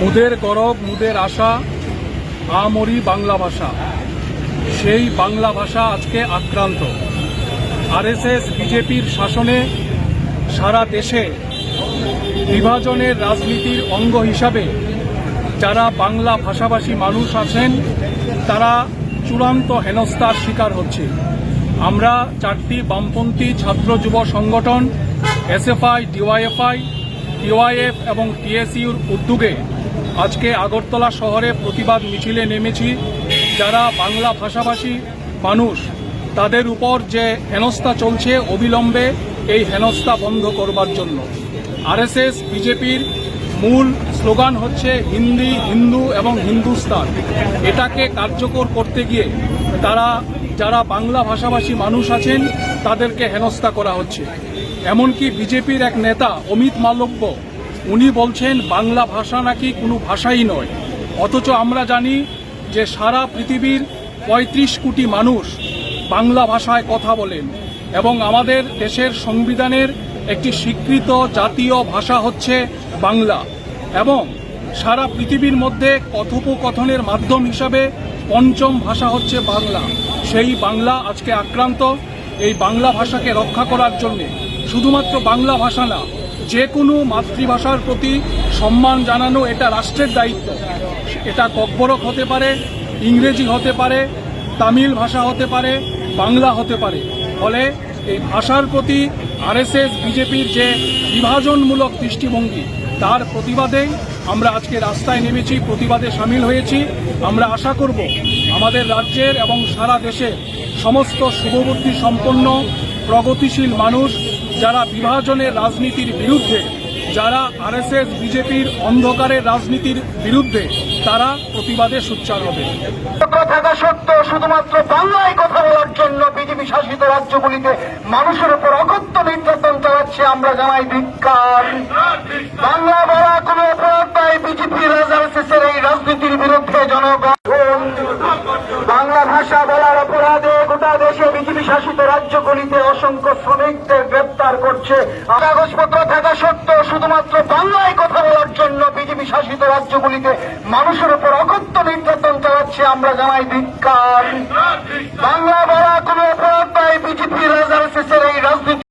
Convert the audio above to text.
মুদের গরব, মুদের আশা আমরি বাংলা ভাষা। সেই বাংলা ভাষা আজকে আক্রান্ত। আরএসএস, বিজেপির শাসনে সারা দেশে বিভাজনের রাজনীতির অঙ্গ হিসাবে যারা বাংলা ভাষাভাষী মানুষ আছেন, তারা চূড়ান্ত হেনস্থার শিকার হচ্ছে। আমরা চারটি বামপন্থী ছাত্র যুব সংগঠন, এসএফআই, ডিওয়াইএফআই ডিওয়াইএফ এবং টিএসইউর উদ্যোগে আজকে আগরতলা শহরে প্রতিবাদ মিছিলে নেমেছি। যারা বাংলা ভাষাভাষী মানুষ, তাদের উপর যে হেনস্থা চলছে অবিলম্বে এই হেনস্থা বন্ধ করবার জন্য। আরএসএস, বিজেপির মূল স্লোগান হচ্ছে হিন্দি, হিন্দু এবং হিন্দুস্তান। এটাকে কার্যকর করতে গিয়ে তারা, যারা বাংলা ভাষাভাষী মানুষ আছেন, তাদেরকে হেনস্থা করা হচ্ছে। এমনকি বিজেপির এক নেতা, অমিত মালব্য, উনি বলছেন, বাংলা ভাষা নাকি কোনো ভাষাই নয়। অথচ আমরা জানি যে সারা পৃথিবীর পঁয়ত্রিশ কোটি মানুষ বাংলা ভাষায় কথা বলেন। এবং আমাদের দেশের সংবিধানের একটি স্বীকৃত জাতীয় ভাষা হচ্ছে বাংলা। এবং সারা পৃথিবীর মধ্যে কথোপকথনের মাধ্যম হিসাবে পঞ্চম ভাষা হচ্ছে বাংলা। সেই বাংলা আজকে আক্রান্ত। এই বাংলা ভাষাকে রক্ষা করার জন্য শুধুমাত্র বাংলা ভাষা না যে কোনো মাতৃভাষার প্রতি সম্মান জানানো এটা রাষ্ট্রের দায়িত্ব। এটা ককবরক হতে পারে, ইংরেজি হতে পারে, তামিল ভাষা হতে পারে, বাংলা হতে পারে। ফলে এই ভাষার প্রতি আরএসএস, বিজেপির যে বিভাজনমূলক দৃষ্টিভঙ্গি, তার প্রতিবাদে আমরা আজকে রাস্তায় নেমেছি, প্রতিবাদে সামিল হয়েছি। আমরা আশা করব আমাদের রাজ্যের এবং সারা দেশের সমস্ত শুভবুদ্ধি সম্পন্ন, প্রগতিশীল মানুষ যারা বিভাজনের রাজনীতির বিরুদ্ধে যারা আরএসএস, বিজেপির অন্ধকারের রাজনীতির বিরুদ্ধে তারা প্রতিবাদে সোচ্চার হবে। থাকা সত্ত্বেও শুধুমাত্র বাংলায় কথা বলার জন্য বিজেপি শাসিত রাজ্যগুলিতে মানুষের উপর অকথ্য নির্যাতন চালাচ্ছে, আমরা জানাই ধিক্কার। বাংলা রাজ্যগুলিতে অসংখ্য শ্রমিকদের গ্রেপ্তার করছে। কাগজপত্র থাকা সত্ত্বেও শুধুমাত্র বাংলায় কথা বলার জন্য বিজেপি শাসিত রাজ্যগুলিতে মানুষের উপর অকথ্য নির্যাতন চালাচ্ছে, আমরা জানাই ধিক্কার বাংলা বলা কোনো অপরাধ নয়, বিজেপি রাজার শেষের এই রাজনীতি